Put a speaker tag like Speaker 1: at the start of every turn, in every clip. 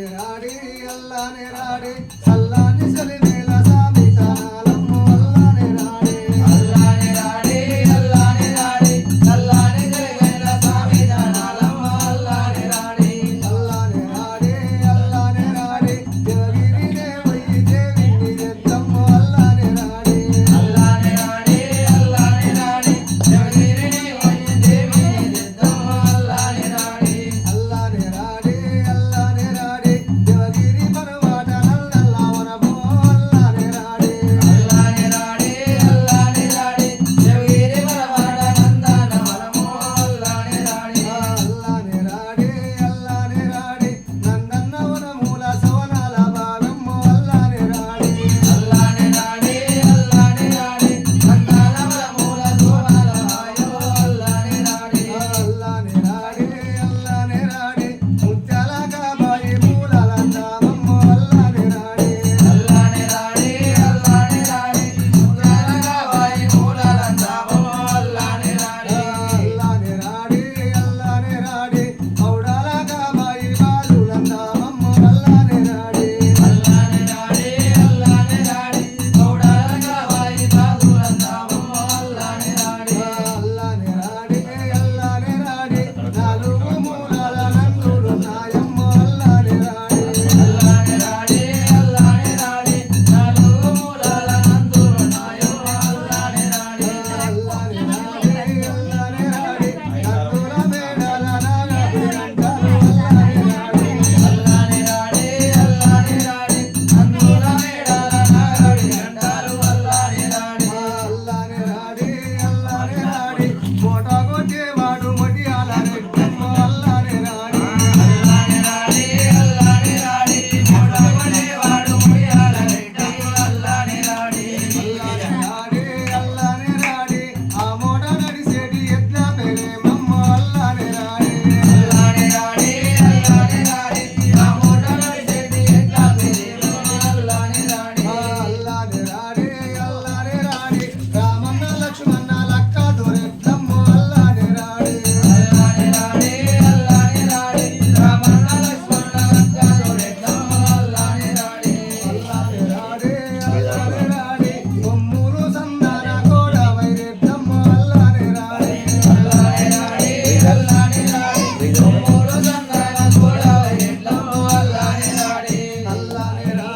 Speaker 1: நேராடு எல்லாம் நேராடு.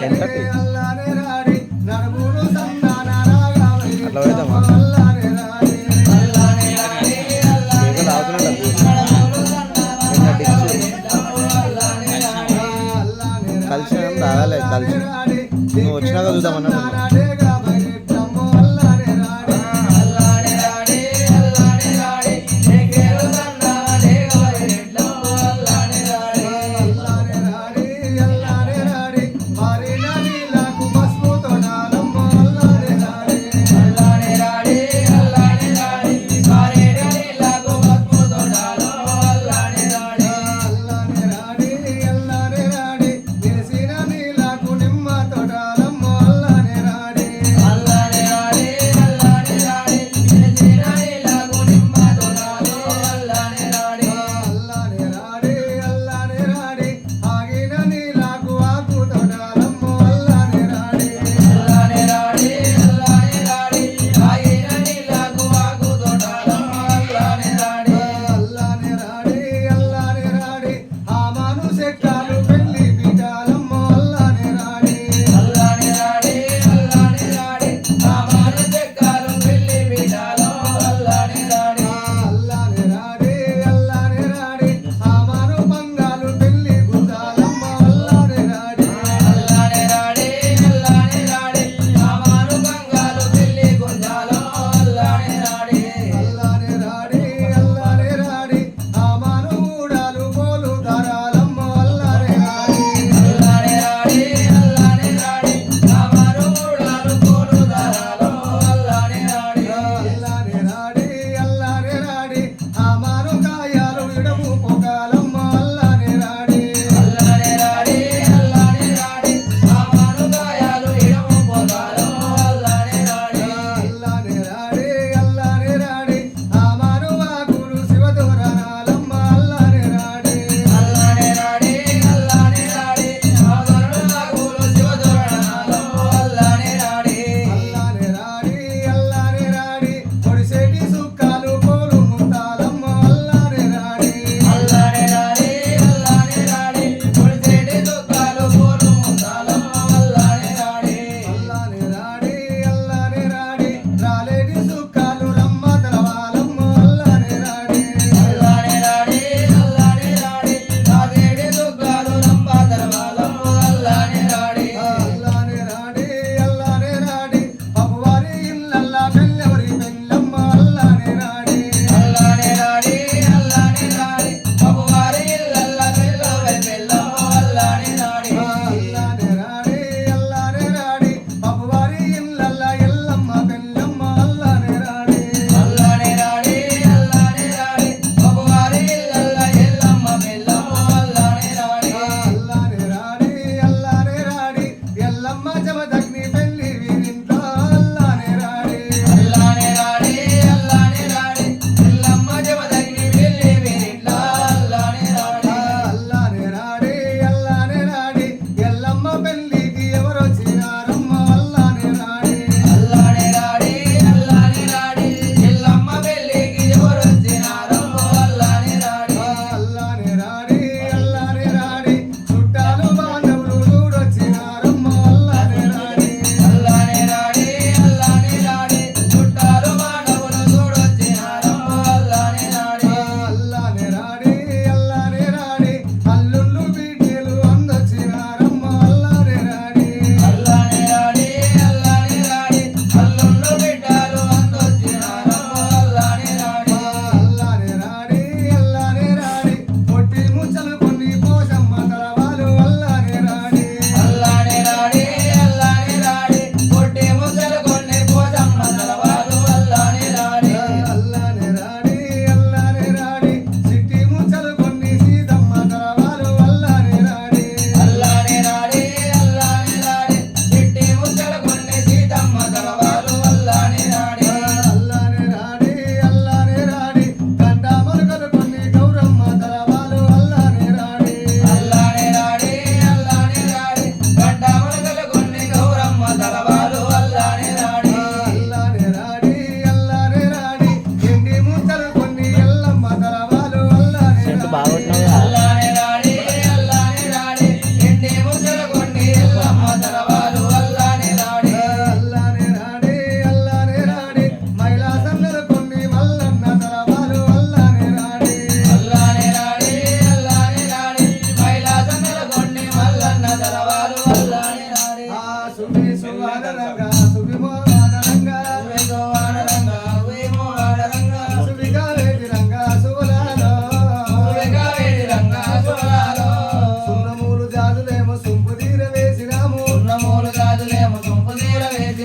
Speaker 1: అట్లా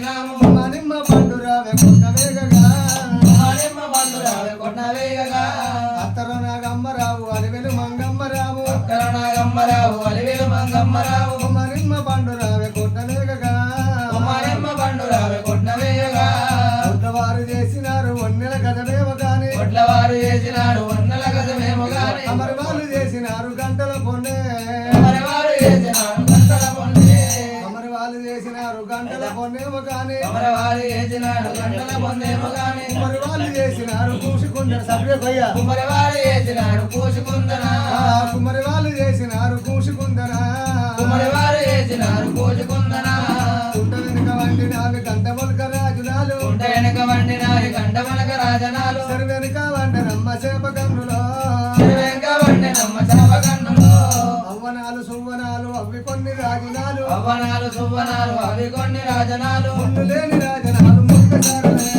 Speaker 1: Vamos
Speaker 2: అమరి వాళ్ళు చేసినారు గంటల పొన్నేమో కాని
Speaker 1: చేసినాడు గంటల
Speaker 2: మరి వాళ్ళు చేసినారు కూసుకున్నారు సభ్య భయ్య
Speaker 1: కుమ్మరి వారు చేసినాడు పూసుకుందనా
Speaker 2: కుమ్మరి వాళ్ళు చేసినారు కూసుకుందరా.
Speaker 1: కుమ్మరి వారు చేసినారు పూసుకుందనా
Speaker 2: కుంట వెనుక వండి నాలుగు గంట మొలక రాజులాలు
Speaker 1: ఉంట వెనుక వండినారి గంట మనక రాజనాలు.
Speaker 2: సరి వెనుక వండి నమ్మ చేప కన్నులో
Speaker 1: వెనుక వండినమ్మ చాప
Speaker 2: సువ్వనాలు అవి కొన్ని రాజులాలు
Speaker 1: అవ్వనాలు సువ్వనాలు అవి కొన్ని రాజనాలు.
Speaker 2: ముళ్ళు లేని రాజనాలు ముక్కసారులే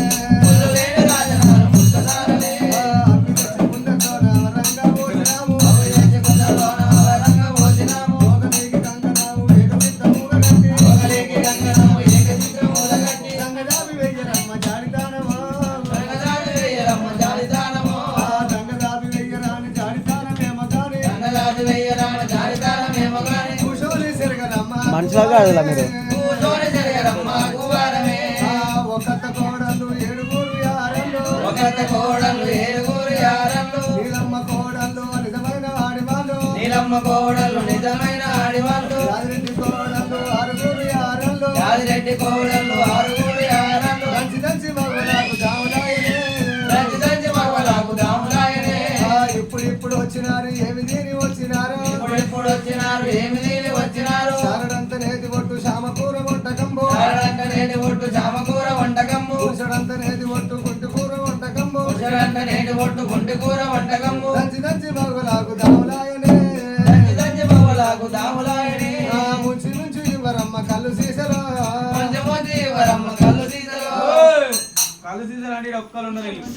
Speaker 1: ముళ్ళు లేని రాజనాలు ముక్కసారలే
Speaker 2: అవి తెచ్చి పోసినాము
Speaker 1: వరంగ పోసినాము.
Speaker 2: రంగదావి వెయ్యరమ్మ
Speaker 1: వెయ్యరమ్మ
Speaker 2: రంగదావి వెయ్యరాని కాని. ఏడుగురు
Speaker 1: యారళ్ళు
Speaker 2: నీలమ్మ కోడలు నిజమైన ఆడివాళ్ళు
Speaker 1: నీలమ్మ కోడలు నిజమైన ఆడివాళ్ళు.
Speaker 2: యాదిరెడ్డి కోడలు ఆరుగురు యారలు
Speaker 1: యాదిరెడ్డి కోడలు ఆరుగురు యారళ్ళు
Speaker 2: దంచి దంచి మగలకు దావులాయనే
Speaker 1: దంచి దంచి మగలకు దాములాయనే.
Speaker 2: ఆ ఇప్పుడు ఇప్పుడు వచ్చినారు ఏమి దీని వచ్చినారు?
Speaker 1: ఇప్పుడు ఇప్పుడు వచ్చినారు ఏమి నీళ్ళు
Speaker 2: ఒట్టు గుంటి కూర
Speaker 1: వంటకమ్ము
Speaker 2: దంచి దంచి మగలకు దావులాయనే.
Speaker 1: దంచి దంచి మగలకు దాములాయనే
Speaker 2: ఆ ముంచి నుంచి ఇవ్వరమ్మ కళ్ళు సీసలో.
Speaker 1: ఇవ్వరమ్మ కళ్ళు సీసలో.
Speaker 3: కళ్ళు సీజన్ అంటే ఒక్కరు.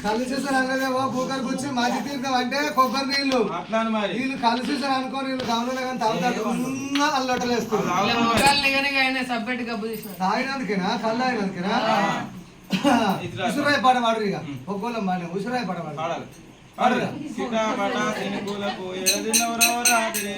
Speaker 2: కళ్ళు సీసలు ఓ కుక్కర్ గుచ్చి మాజీ తీర్థం అంటే కొబ్బరి నీళ్ళు
Speaker 3: అట్లా మరి.
Speaker 2: వీళ్ళు కళ్ళు సీసలు అనుకో వీళ్ళు గమనంలో కానీ తాగుతాడు ఉన్న అల్లొట్టలేస్తారు. తాగినందుకేనా? కళ్ళు తాగినందుకేనా?
Speaker 3: ఇట్లా.
Speaker 2: ఉసురాయి పాట పాడరు ఇక ఒక్కోళ్ళం పాడి ఉసురాయి పాట పాడు
Speaker 3: పాడాలి పాడురా. సీతాపట శనికూలకు ఎడదిన్నవరో రాత్రి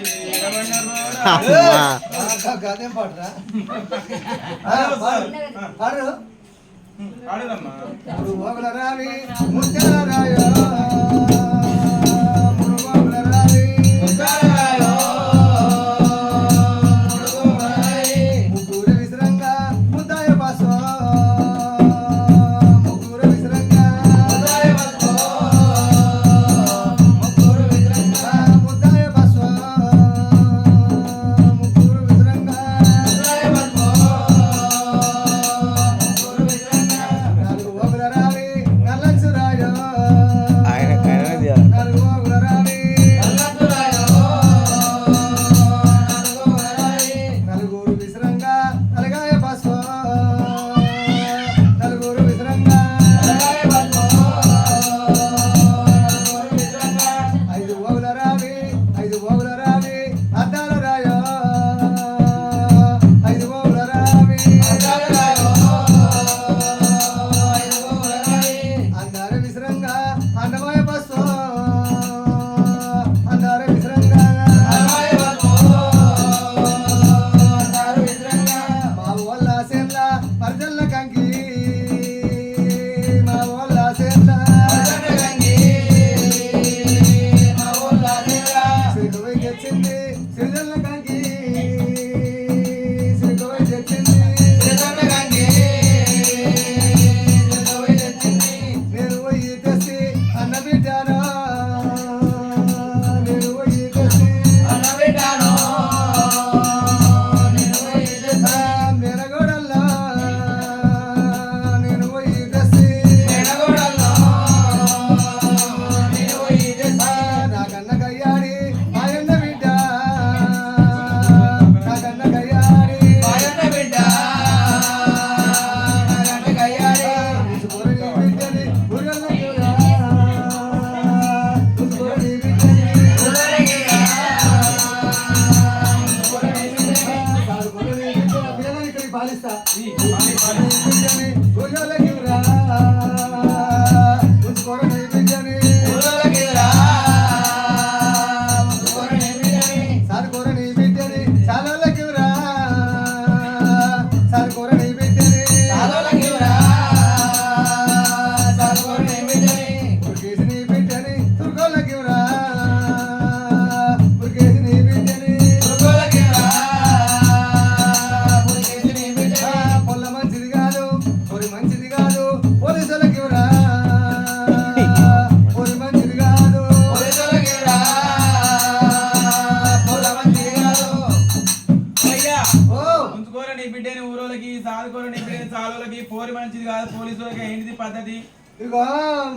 Speaker 3: పద్ధతి?
Speaker 2: ఇగో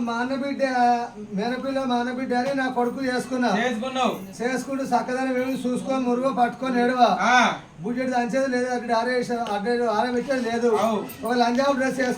Speaker 2: మా అన్నబిడ్డ మేనపిల్ల మా అని నా కొడుకు చేసుకున్నా.
Speaker 3: చేసుకున్నావు.
Speaker 2: చేసుకుంటూ చక్కదని వెళ్ళి చూసుకొని మురుగు పట్టుకొని ఏడవా. బుడ్జెట్ దంచేది లేదు అక్కడ ఆరేసా ఆరే పెట్టేది లేదు. ఒక లంజా డ్రెస్ వేసుకున్నా